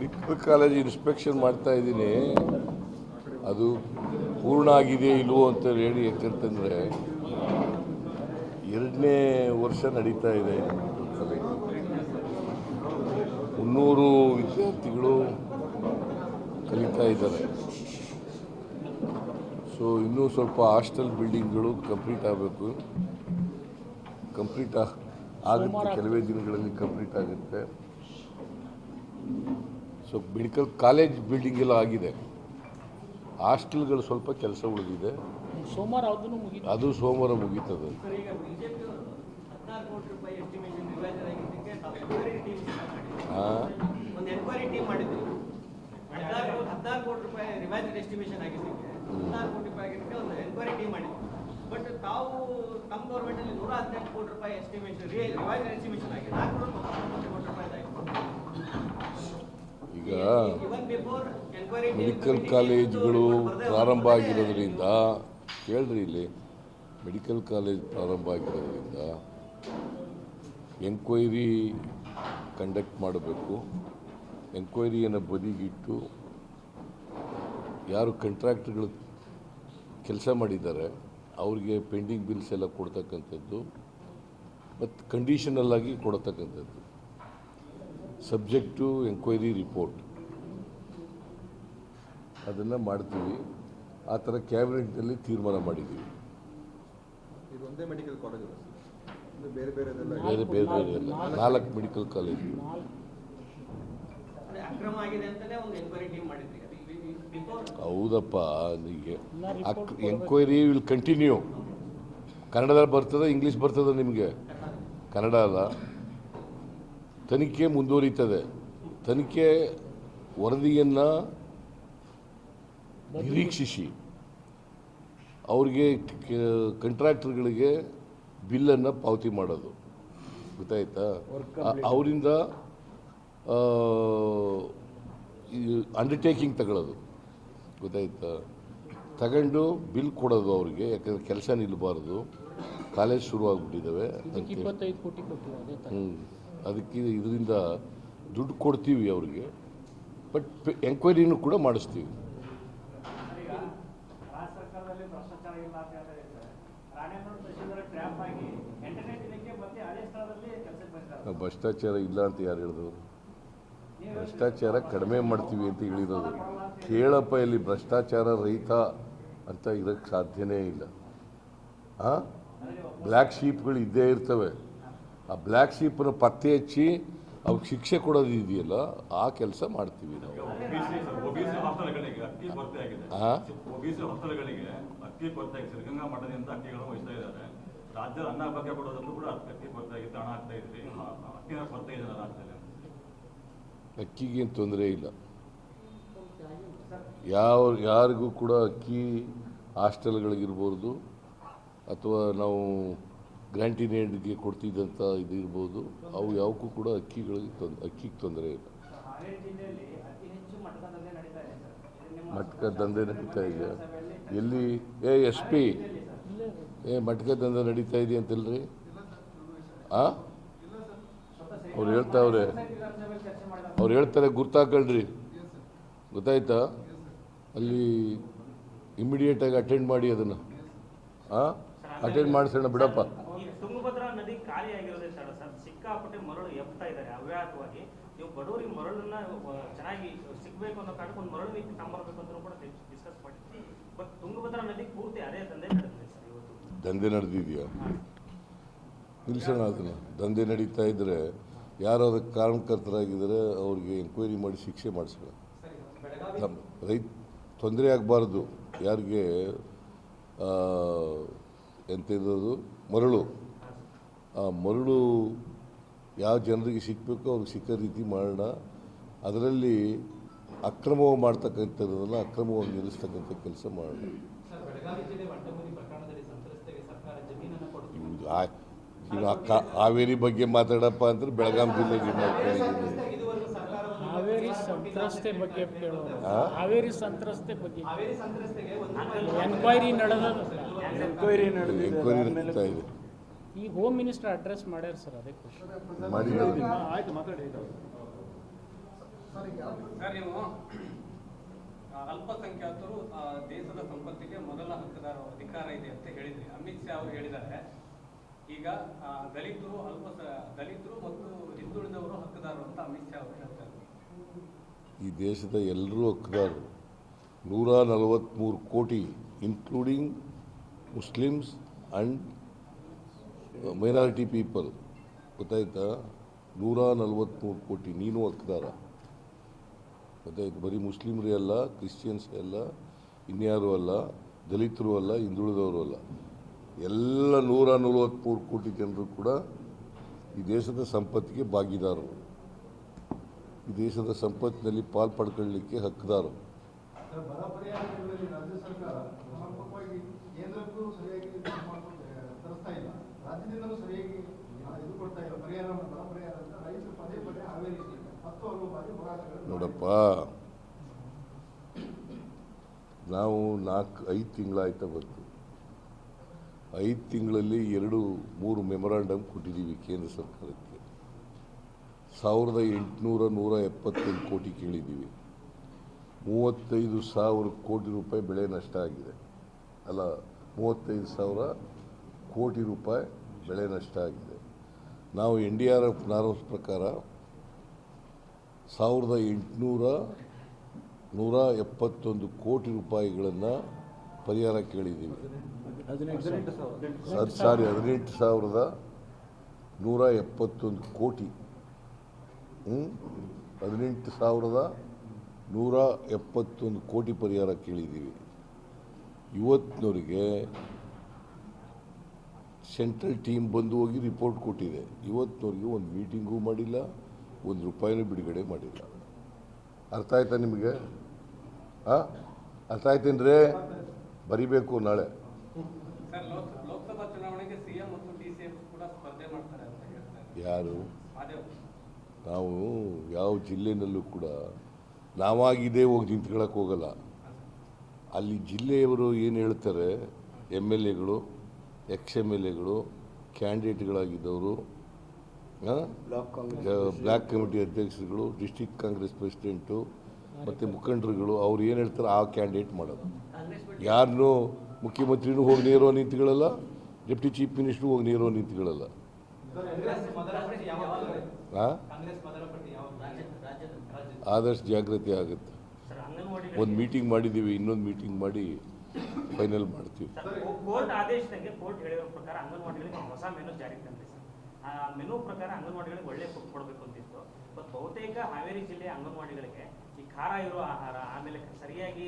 Medical college inspection ಮಾಡ್ತಾ ಇದ್ದೀನಿ. ಅದು ಪೂರ್ಣ ಆಗಿದೆ ಇಲ್ವೋ ಅಂತ ಹೇಳಿ ಯಾಕಂತಂದರೆ ಎರಡನೇ ವರ್ಷ ನಡೀತಾ ಇದೆ ಮುನ್ನೂರು ವಿದ್ಯಾರ್ಥಿಗಳು ಕಲಿತಾ ಇದ್ದಾರೆ. ಸೊ ಇನ್ನೂ ಸ್ವಲ್ಪ ಹಾಸ್ಟೆಲ್ ಬಿಲ್ಡಿಂಗ್ಗಳು ಕಂಪ್ಲೀಟ್ ಆಗಬೇಕು. ಕಂಪ್ಲೀಟ್ ಆಗುತ್ತೆ. ಕೆಲವೇ ದಿನಗಳಲ್ಲಿ ಕಂಪ್ಲೀಟ್ ಆಗುತ್ತೆ. ಸೊ ಮೆಡಿಕಲ್ ಕಾಲೇಜ್ ಬಿಲ್ಡಿಂಗ್ ಎಲ್ಲ ಆಗಿದೆ. ಹಾಸ್ಟೆಲ್ಗಳು ಸ್ವಲ್ಪ ಕೆಲಸ ಉಳಿದಿದೆ. ಸೋಮವಾರ ಅದು ಸೋಮವಾರ ಮುಗೀತದೆ. ಸರ್ ಈಗ ಬಿಜೆಪಿ ಹದಿನಾರು ಕೋಟಿ ರೂಪಾಯಿ ಎಸ್ಟಿಮೇಷನ್ ರಿವೈಸರ್ ಆಗಿದ್ದಕ್ಕೆ ತಾವು ಎನ್ಕ್ವೈರಿ ಟೀಮ್ ಆ, ಒಂದು ಎನ್ಕ್ವೈರಿ ಟೀಮ್ ಮಾಡಿದ್ವಿ ಹದಿನಾರು ಹದಿನಾರು ಕೋಟಿ ರೂಪಾಯಿ ರಿವೈಸರ್ ಎಸ್ಟಿಮೇಷನ್ ಆಗಿದ್ದಕ್ಕೆ ಹದಿನಾರು ಕೋಟಿ ರೂಪಾಯಿ ಆಗಿದ್ದಕ್ಕೆ ಒಂದು ಎನ್ಕ್ವೈರಿ ಟೀಮ್ ಮಾಡಿದ್ವಿ ಬಟ್ ತಾವು ತಮ್ಮ ಗೌರ್ಮೆಂಟ್ ಅಲ್ಲಿ ನೂರ ಹದಿನೆಂಟು ಕೋಟಿ ರೂಪಾಯಿ ಎಸ್ಟಿಮೇಷನ್ ಆಗಿದೆ ಕೋಟಿ ರೂಪಾಯಿ ಈಗ ಮೆಡಿಕಲ್ ಕಾಲೇಜ್ಗಳು ಪ್ರಾರಂಭ ಆಗಿರೋದ್ರಿಂದ ಕೇಳ್ರಿ ಇಲ್ಲಿ ಮೆಡಿಕಲ್ ಕಾಲೇಜ್ ಪ್ರಾರಂಭ ಆಗಿರೋದ್ರಿಂದ ಎಂಕ್ವೈರಿ ಕಂಡಕ್ಟ್ ಮಾಡಬೇಕು. ಎಂಕ್ವೈರಿಯನ್ನು ಬದಿಗಿಟ್ಟು ಯಾರು ಕಂಟ್ರಾಕ್ಟ್ಗಳು ಕೆಲಸ ಮಾಡಿದ್ದಾರೆ ಅವ್ರಿಗೆ ಪೆಂಡಿಂಗ್ ಬಿಲ್ಸ್ ಎಲ್ಲ ಕೊಡ್ತಕ್ಕಂಥದ್ದು ಮತ್ತು ಕಂಡೀಷನಲ್ಲಾಗಿ ಕೊಡತಕ್ಕಂಥದ್ದು. ಸಬ್ಜೆಕ್ಟ್ ಟು ಎಂಕ್ವೈರಿ ರಿಪೋರ್ಟ್ ಅದನ್ನು ಮಾಡ್ತೀವಿ. ಆ ಥರ ಕ್ಯಾಬಿನೆಟ್ನಲ್ಲಿ ತೀರ್ಮಾನ ಮಾಡಿದ್ದೀವಿ. ಇದು ಒಂದೇ ಮೆಡಿಕಲ್ ಕಾಲೇಜ್ ಸರ್ ಇದು ಬೇರೆ ಬೇರೆದೆಲ್ಲ ಬೇರೆ ಬೇರೆ ಬೇರೆ ಎಲ್ಲ. ನಾಲ್ಕು ಮೆಡಿಕಲ್ ಕಾಲೇಜು ಹೌದಪ್ಪ ನಿಮಗೆ. ಎಂಕ್ವೈರಿ ವಿಲ್ ಕಂಟಿನ್ಯೂ ಕನ್ನಡದಲ್ಲಿ ಬರ್ತದೆ ಇಂಗ್ಲೀಷ್ ಬರ್ತದೆ ನಿಮಗೆ? ಕನ್ನಡ ಅಲ್ಲ. ತನಿಖೆ ಮುಂದುವರಿತದೆ. ತನಿಖೆ ವರದಿಯನ್ನು ನಿರೀಕ್ಷಿಸಿ. ಅವ್ರಿಗೆ ಕಂಟ್ರಾಕ್ಟರ್ಗಳಿಗೆ ಬಿಲ್ಲನ್ನು ಪಾವತಿ ಮಾಡೋದು. ಗೊತ್ತಾಯ್ತಾ? ಅವರಿಂದ ಅಂಡರ್ಟೇಕಿಂಗ್ ತಗೊಳ್ಳೋದು. ಗೊತ್ತಾಯ್ತಾ? ತಗೊಂಡು ಬಿಲ್ ಕೊಡೋದು ಅವ್ರಿಗೆ ಯಾಕಂದರೆ ಕೆಲಸ ನಿಲ್ಲಬಾರ್ದು ಕಾಲೇಜ್ ಕೋಟಿ ಕೊಟ್ಟು ಹ್ಞೂ ಅದಕ್ಕೆ ಇದರಿಂದ ದುಡ್ಡು ಕೊಡ್ತೀವಿ ಅವ್ರಿಗೆ ಬಟ್ ಎಂಕ್ವೈರಿನೂ ಕೂಡ ಮಾಡಿಸ್ತೀವಿ. ಭ್ರಷ್ಟಾಚಾರ ಇಲ್ಲ ಅಂತ ಯಾರು ಹೇಳಿದ್ರು ಭ್ರಷ್ಟಾಚಾರ ಕಡಿಮೆ ಮಾಡ್ತೀವಿ ಅಂತ ಹೇಳಿರೋದು ಕೇಳಪ್ಪ, ಇಲ್ಲಿ ಭ್ರಷ್ಟಾಚಾರ ರಹಿತ ಅಂತ ಇರೋಕ್ಕೆ ಸಾಧ್ಯನೇ ಇಲ್ಲ. ಹಾಂ ಬ್ಲ್ಯಾಕ್ ಶೀಪ್ಗಳು ಇದ್ದೇ ಇರ್ತವೆ. ಆ ಬ್ಲ್ಯಾಕ್ ಶೀಪನ್ನು ಪತ್ತೆ ಹಚ್ಚಿ ಅವ್ರಿಗೆ ಶಿಕ್ಷೆ ಕೊಡೋದು ಇದೆಯಲ್ಲ ಆ ಕೆಲಸ ಮಾಡ್ತೀವಿ ನಾವು. ರಾಜ್ಯದ ಅನ್ನ ಕೊಡೋದಕ್ಕೂ ಕೂಡ ಅಕ್ಕಿ ಕೊರತೆ ಆಗಿತ್ತು ಹಣ ಆಗ್ತಾ ಇದ್ರಿ ಅಕ್ಕಿನ ಕೊರತೆ ಇದೆ ರಾಜ್ಯದಲ್ಲಿ. ಅಕ್ಕಿಗೇನು ತೊಂದರೆ ಇಲ್ಲ. ಯಾವ ಯಾರಿಗೂ ಕೂಡ ಅಕ್ಕಿ ಹಾಸ್ಟೆಲ್ಗಳಿಗಿರ್ಬೋದು ಅಥವಾ ನಾವು ಗ್ರ್ಯಾಂಟಿನ್ ಏಡ್ಗೆ ಕೊಡ್ತಿದ್ದಂಥ ಇದು ಇರ್ಬೋದು ಅವು ಯಾವಕ್ಕೂ ಕೂಡ ಅಕ್ಕಿಗಳಿಗೆ ತೊಂದರೆ ಅಕ್ಕಿಗೆ ತೊಂದರೆ ಇಲ್ಲ. ಮಟ್ಕ ದಂಧೆ ನಡೀತಾ ಇದೆ ಎಲ್ಲಿ? ಏ, ಎಸ್ ಪಿ. ಏ, ಮಟ್ಕ ದಂಧೆ ನಡೀತಾ ಇದೆ ಅಂತಲ್ರಿ? ಆ? ಅವ್ರು ಹೇಳ್ತಾವ್ರೆ. ಅವ್ರು ಹೇಳ್ತಾರೆ, ಗುರ್ತಾಕಳ್ರಿ. ಗೊತ್ತಾಯ್ತಾ? ಅಲ್ಲಿ ಇಮ್ಮಿಡಿಯೇಟಾಗಿ ಅಟೆಂಡ್ ಮಾಡಿ ಅದನ್ನು. ಹಾಂ ಅಟೆಂಡ್ ಮಾಡಿಸೋಣ ಬಿಡಪ್ಪ. ಈ ತುಂಗಭದ್ರಾ ಖಾಲಿ ಆಗಿರೋದೇ ಸರ್. ಸರ್ ಸಿಕ್ಕಾಪಟ್ಟೆ ಮರಳು ಎಪ್ತಾ ಇದ್ದಾರೆ ಅವ್ಯಾಹತವಾಗಿ. ನೀವು ಬಡವರಿಗೆ ಮರಳನ್ನ ಚೆನ್ನಾಗಿ ಸಿಗ್ಬೇಕು ಅನ್ನೋ ಕಾರಣಕ್ಕೆ ಒಂದು ಮರಳು ನೀತಿ ತಂಬರ್ಬೇಕು ಅಂತ ಕೂಡ ಡಿಸ್ಕಸ್ ಮಾಡಿದ್ವಿ. ಬಟ್ ತುಂಗಭದ್ರಾ ನದಿ ಪೂರ್ತಿ ಅದೇ ದಂಧೆ ನಡೆದಿದೆ ಸರ್ ಇವತ್ತು. ದಂಧೆ ನಡೆದಿದೆಯಾ? ನಿಲ್ಸೋಣ ಅದನ್ನು. ದಂಧೆ ನಡೀತಾ ಇದ್ದರೆ ಯಾರು ಅದಕ್ಕೆ ಕಾರಣಕರ್ತರಾಗಿದ್ದರೆ ಅವ್ರಿಗೆ ಎಂಕ್ವೈರಿ ಮಾಡಿ ಶಿಕ್ಷೆ ಮಾಡಿಸೋಣ ನಮ್ಮ ರೈತ ತೊಂದರೆ ಆಗಬಾರ್ದು. ಯಾರಿಗೆ ಆ, ಎಂತ ಇರೋದು? ಮರಳು. ಆ ಮರಳು ಯಾವ ಜನರಿಗೆ ಸಿಕ್ಕಬೇಕೋ ಅವ್ರಿಗೆ ಸಿಕ್ಕೋ ರೀತಿ ಮಾಡೋಣ. ಅದರಲ್ಲಿ ಅಕ್ರಮವಾಗಿ ಮಾಡ್ತಕ್ಕಂಥದ್ದನ್ನು ಅಕ್ರಮವಾಗಿ ನಿಲ್ಲಿಸ್ತಕ್ಕಂಥ ಕೆಲಸ ಮಾಡೋಣ. ಈಗ ಹಾವೇರಿ ಬಗ್ಗೆ ಮಾತಾಡಪ್ಪ ಅಂದ್ರೆ ಬೆಳಗಾವಿ ಜಿಲ್ಲೆಗೆ ಎನ್ಕ್ವೈರಿ ಹಾವೇರಿ ಸಂತ್ರಸ್ತೆ ಬಗ್ಗೆ ಕೇಳೋಣ. ಆ? ಹಾವೇರಿ ಸಂತ್ರಸ್ತೆ ಬಗ್ಗೆ. ಎನ್ಕ್ವೈರಿ ನಡೆದ ಎನ್ಕ್ವೈರಿ ನಡೀತಾ ಇದೆ. ಈಗ ಹೋಮ್ ಮಿನಿಸ್ಟರ್ ಅಡ್ರೆಸ್ ಮಾಡ್ಯಾರ ಸರ್ ಅದೇ ಖುಷಿ ಆಯ್ತು ಮಾತಾಡಿ ಸರ್ ನೀವು ಅಲ್ಪಸಂಖ್ಯಾತರು ಆ, ದೇಶದ ಸಂಪತ್ತಿಗೆ ಮೊದಲ ಹಕ್ಕದಾರ ಅಧಿಕಾರ ಇದೆ ಅಂತ ಹೇಳಿದ್ರಿ. ಅಮಿತ್ ಶಾ ಅವರು ಹೇಳಿದ್ದಾರೆ. ಈಗ ದಲಿತರು ಅಲ್ಪ ದಲಿತರು ಮತ್ತು ಹಿಂದುಳಿದವರು ಹಕ್ಕದಾರರು ಅಂತ ಅಮಿತ್ ಶಾ ಅವರು ಹೇಳ್ತಾರೆ ಈ ದೇಶದ ಎಲ್ಲರೂ ಹಕ್ಕದಾರರು. ನೂರ ನಲವತ್ತ್ಮೂರು ಕೋಟಿ including muslims and minority people ಗೊತ್ತಾಯ್ತಾ? ನೂರ ನಲವತ್ತ್ಮೂರು ಕೋಟಿ ನೀನು ಹಕ್ಕದಾರ ಗೊತ್ತಾಯ್ತು? ಬರೀ ಮುಸ್ಲಿಮ್ರೇ ಅಲ್ಲ, ಕ್ರಿಶ್ಚಿಯನ್ಸ್ ಅಲ್ಲ, ಇನ್ಯಾರು ಅಲ್ಲ, ದಲಿತರು ಅಲ್ಲ, ಹಿಂದುಳಿದವರು ಅಲ್ಲ. ಎಲ್ಲ ನೂರ ನಲವತ್ತ್ಮೂರು ಕೋಟಿ ಜನರು ಕೂಡ ಈ ದೇಶದ ಸಂಪತ್ತಿಗೆ ಭಾಗಿದಾರರು. ಈ ದೇಶದ ಸಂಪತ್ತಿನಲ್ಲಿ ಪಾಲ್ ಪಡ್ಕೊಳ್ಳಿಕ್ಕೆ ಹಕ್ಕದಾರರು ಕೇಂದ್ರಕ್ಕೂ ಸರಿಯಾಗಿ ತರಿಸ್ತಾ ಇಲ್ಲ. ರಾಜ್ಯದಿಂದಲೂ ಸರಿಯಾಗಿ ಇಲ್ಲ, ಪರಿಹಾರ ಪರಿಹಾರ ಅಂತ. ರೈತರು ಪದೇ ಪದೇ ಆವೇರಿಸಿದ್ದಾರೆ ಹತ್ತು ಬಾರಿ ಹೋರಾಟಗಳು ನೋಡಪ್ಪ. ನಾವು ನಾಲ್ಕು, ಐದು ತಿಂಗಳಾಯ್ತಾ ಬಂತು. ಐದು ತಿಂಗಳಲ್ಲಿ ಎರಡು, ಮೂರು ಮೆಮೊರಾಂಡಮ್ ಕೊಟ್ಟಿದ್ದೀವಿ ಕೇಂದ್ರ ಸರ್ಕಾರಕ್ಕೆ. ಸಾವಿರದ ಎಂಟುನೂರ ನೂರ ಎಪ್ಪತ್ತೈದು ಕೋಟಿ ಕೇಳಿದ್ದೀವಿ. ಮೂವತ್ತೈದು ಸಾವಿರ ಕೋಟಿ ರೂಪಾಯಿ ಬೆಳೆ ನಷ್ಟ ಆಗಿದೆ. ಅಲ್ಲ, ಮೂವತ್ತೈದು ಸಾವಿರ ಕೋಟಿ ರೂಪಾಯಿ ಬೆಳೆ ನಷ್ಟ ಆಗಿದೆ ನಾವು N D R F norms ಪ್ರಕಾರ ಸಾವಿರದ ಎಂಟುನೂರ ನೂರ ಎಪ್ಪತ್ತೊಂದು ಕೋಟಿ ರೂಪಾಯಿಗಳನ್ನು ಪರಿಹಾರ ಕೇಳಿದ್ದೀವಿ ಅದು ಸಾರಿ ಹದಿನೆಂಟು ಸಾವಿರದ ನೂರ ಎಪ್ಪತ್ತೊಂದು ಕೋಟಿ? ಹದಿನೆಂಟು ಸಾವಿರದ ನೂರ ಎಪ್ಪತ್ತೊಂದು ಕೋಟಿ ಪರಿಹಾರ ಕೇಳಿದ್ದೀವಿ ಇವತ್ತಿನವರಿಗೆ ಸೆಂಟ್ರಲ್ ಟೀಮ್ ಬಂದು ಹೋಗಿ ರಿಪೋರ್ಟ್ ಕೊಟ್ಟಿದೆ. ಇವತ್ತಿನವರೆಗೆ ಒಂದು ಮೀಟಿಂಗೂ ಮಾಡಿಲ್ಲ ಒಂದು ರೂಪಾಯಿನೂ ಬಿಡುಗಡೆ ಮಾಡಿಲ್ಲ. ಅರ್ಥ ಆಯ್ತಾ ನಿಮಗೆ? ಹಾಂ ಅರ್ಥ ಆಯ್ತೇನ್ರಿ ಬರಿಬೇಕು ನಾಳೆ. ಯಾರು? ನಾವು ಯಾವ ಜಿಲ್ಲೆನಲ್ಲೂ ಕೂಡ ನಾವಾಗಿದೇ ಹೋಗಿ ನಿಂತ್ಕೊಳ್ಳೋಕೆ ಹೋಗಲ್ಲ. ಅಲ್ಲಿ ಜಿಲ್ಲೆಯವರು ಏನು ಹೇಳ್ತಾರೆ ಎಂ ಎಲ್ ಎಗಳು? ಎಕ್ಸ್ ಎಂ ಎಲ್ ಎಗಳು ಕ್ಯಾಂಡಿಡೇಟ್ಗಳಾಗಿದ್ದವರು ಬ್ಲ್ಯಾಕ್ ಕಮಿಟಿ ಅಧ್ಯಕ್ಷರುಗಳು ಡಿಸ್ಟಿಕ್ ಕಾಂಗ್ರೆಸ್ ಪ್ರೆಸಿಡೆಂಟು ಮತ್ತು ಮುಖಂಡರುಗಳು ಅವ್ರು ಏನು ಹೇಳ್ತಾರೆ ಆ ಕ್ಯಾಂಡಿಡೇಟ್ ಮಾಡೋದು. ಯಾರನ್ನು ಮುಖ್ಯಮಂತ್ರಿನೂ ಹೋಗಿ ನೇರೋ ನೀತಿಗಳಲ್ಲ ಡೆಪ್ಟಿ ಚೀಫ್ ಮಿನಿಸ್ಟ್ರು ಹೋಗಿ ನೇರೋ ನೀತಿಗಳಲ್ಲ. ಆದಷ್ಟು ಜಾಗ್ರತೆ ಆಗುತ್ತೆ. ಒಂದು ಮೀಟಿಂಗ್ ಮಾಡಿದ್ದೀವಿ ಇನ್ನೊಂದು ಮೀಟಿಂಗ್ ಮಾಡಿ ಫೈನಲ್ ಮಾಡ್ತೀವಿ. ಕೋರ್ಟ್ ಆದೇಶದಂಗೆ ಕೋರ್ಟ್ ಹೇಳಿರೋ ಪ್ರಕಾರ ಅಂಗನವಾಡಿಗಳಿಗೆ ಹೊಸ ಮೆನು ಜಾರಿಗೆ ತಂದಿದೆ ಸರ್. ಆ ಮೆನು ಪ್ರಕಾರ ಅಂಗನವಾಡಿಗಳಿಗೆ ಒಳ್ಳೆ ಫುಡ್ ಕೊಡಬೇಕು ಅಂತಿತ್ತು. ಬಟ್ ಬಹುತೇಕ ಹಾವೇರಿ ಜಿಲ್ಲೆಯ ಅಂಗನವಾಡಿಗಳಿಗೆ ಈ ಖಾರ ಇರೋ ಆಹಾರ ಆಮೇಲೆ ಸರಿಯಾಗಿ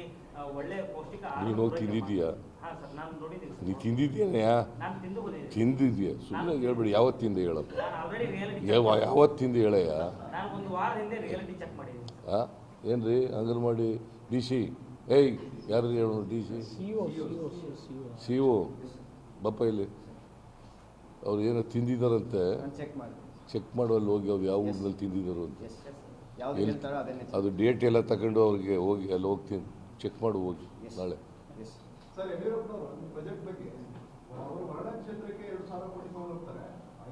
ಒಳ್ಳೆ ಪೌಷ್ಟಿಕ ಆಹಾರ ನೀನು ಹೋಗಿ ತಿಂದಿದ್ದೀಯಾ? ಹಾ ಸರ್ ನಾನು ನೋಡಿದ್ದೀನಿ ನೀ ತಿಂದಿದ್ದೀಯಾ ತಿಂದಿದ್ಯಾ ನಾನು ತಿಂದು ಬಂದಿದ್ದೀನಿ. ತಿಂದಿದ್ಯಾ ಸುಮ್ಮನೆ ಹೇಳ್ಬೇಡಿ ಯಾವತ್ತಿಂದ ಹೇಳಪ್ಪ ನಾನು ಆಲ್ರೆಡಿ ರಿಯಾಲಿಟಿ ಯಾವತ್ತಿಂದ ಹೇಳಯ್ಯ? ನಾನು ಒಂದು ವಾರ ಹಿಂದೆ ರಿಯಾಲಿಟಿ ಚೆಕ್ ಮಾಡಿದ್ದೀನಿ ಹಾಂ ಏನು ರೀ ಅಂಗನವಾಡಿ ಡಿ ಸಿ? ಏಯ್ ಯಾರಿಗೆ ಹೇಳೋದು D C? C O C O C ಬಪ್ಪ ಇಲ್ಲಿ. ಅವ್ರು ಏನೋ ತಿಂದಿದ್ದಾರಂತೆ. ಚೆಕ್ ಮಾಡಿ ಚೆಕ್ ಮಾಡುವಲ್ಲಿ ಹೋಗಿ ಅವ್ರು ಯಾವ ಊರಿನಲ್ಲಿ ತಿಂದಿದ್ದಾರೆ ಅಂತ. ಅದು ಡೇಟ್ ಎಲ್ಲ ತಗೊಂಡು ಅವ್ರಿಗೆ ಹೋಗಿ ಅಲ್ಲಿ ಹೋಗ್ತೀನಿ. ಚೆಕ್ ಮಾಡು ಹೋಗಿ ನಾಳೆ.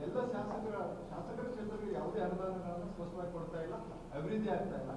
ಎಲ್ಲ ಶಾಸಕರ ಶಾಸಕರ ಕ್ಷೇತ್ರಗಳು ಯಾವುದೇ ಅನುದಾನಗಳನ್ನು ಸ್ಪಷ್ಟವಾಗಿ ಕೊಡ್ತಾ ಇಲ್ಲ ಅಭಿವೃದ್ಧಿ ಆಗ್ತಾ ಇಲ್ಲ.